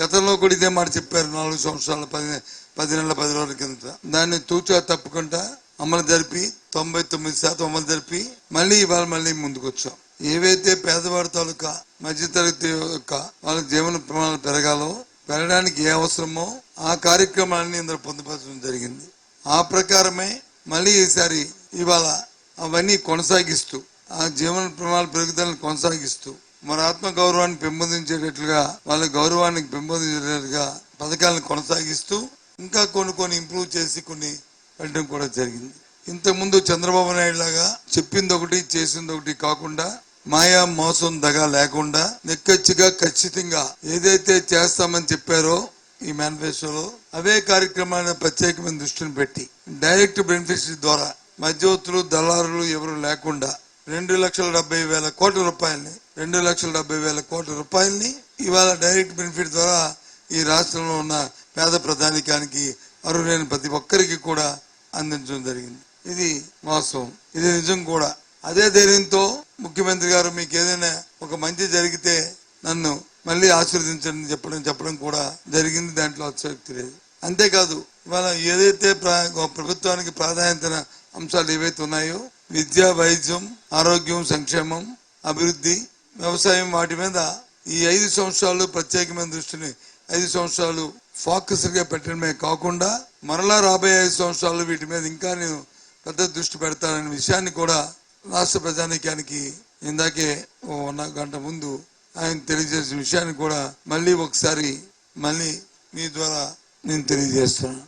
గతంలో కూడా ఇదే మాట చెప్పారు నాలుగు సంవత్సరాల పది పది నెలల పది రోజుల కిందట. దాన్ని తూచా తప్పకుండా అమలు జరిపి తొంభై తొమ్మిది శాతం అమలు జరిపి మళ్ళీ ఇవాళ మళ్ళీ ముందుకు వచ్చాం ఏవైతే పేదవాడి తాలూకా మధ్యతరగతి యొక్క వాళ్ళ జీవన ప్రమాణాలు పెరగాలో పెరగడానికి ఏ అవసరమో ఆ కార్యక్రమాన్ని ఇందులో పొందుపరచడం జరిగింది. ఆ ప్రకారమే మళ్ళీ ఈసారి ఇవాళ అవన్నీ కొనసాగిస్తూ ఆ జీవన ప్రమాణాల పెరుగుదలను కొనసాగిస్తూ మన ఆత్మ గౌరవాన్ని పెంపొందించేటట్లుగా వాళ్ళ గౌరవాన్ని పెంపొందించేటట్లుగా పథకాలను కొనసాగిస్తూ ఇంకా కొన్ని కొన్ని ఇంప్రూవ్ చేసి కొన్ని వెళ్ళడం కూడా జరిగింది. ఇంతకుముందు చంద్రబాబు నాయుడు లాగా చెప్పింది ఒకటి చేసింది ఒకటి కాకుండా మాయా మోసం దగా లేకుండా నిక్కచ్చిగా ఖచ్చితంగా ఏదైతే చేస్తామని చెప్పారో ఈ మేనిఫెస్టోలో అవే కార్యక్రమాలను ప్రత్యేకమైన దృష్టిని పెట్టి డైరెక్ట్ బెనిఫిషరీ ద్వారా మధ్యవర్తులు దళారులు ఎవరు లేకుండా రెండు లక్షల డెబ్బై వేల కోట్ల రూపాయలని రెండు లక్షల డెబ్బై వేల కోట్ల రూపాయలని ఇవాళ డైరెక్ట్ బెనిఫిట్ ద్వారా ఈ రాష్ట్రంలో ఉన్న పేద ప్రధానికానికి అర్హులైన ప్రతి ఒక్కరికి కూడా అందించడం జరిగింది. ఇది వాస్తవం. ఇది నిజం కూడా. అదే ధైర్యంతో ముఖ్యమంత్రి గారు మీకు ఏదైనా ఒక మంచి జరిగితే నన్ను మళ్ళీ ఆశీర్వదించండి చెప్పడం చెప్పడం కూడా జరిగింది. దాంట్లో అత్యక్తి లేదు. అంతేకాదు ఇవాళ ఏదైతే ప్రా- ప్రభుత్వానికి ప్రాధాన్యత అంశాలు ఏవైతే ఉన్నాయో విద్య వైద్యం ఆరోగ్యం సంక్షేమం అభివృద్ధి వ్యవసాయం వాటి మీద ఈ ఐదు సంవత్సరాలు ప్రత్యేకమైన దృష్టిని ఐదు సంవత్సరాలు ఫోకస్గా పెట్టడమే కాకుండా మరలా రాబోయే ఐదు సంవత్సరాలు వీటి మీద ఇంకా నేను పెద్ద దృష్టి పెడతాననే విషయాన్ని కూడా రాష్ట్ర ప్రజానీకానికి ఇందాకే ఓ వన్ గంట ముందు ఆయన తెలియజేసిన విషయాన్ని కూడా మళ్ళీ ఒకసారి మళ్ళీ మీ ద్వారా నేను తెలియజేస్తున్నాను.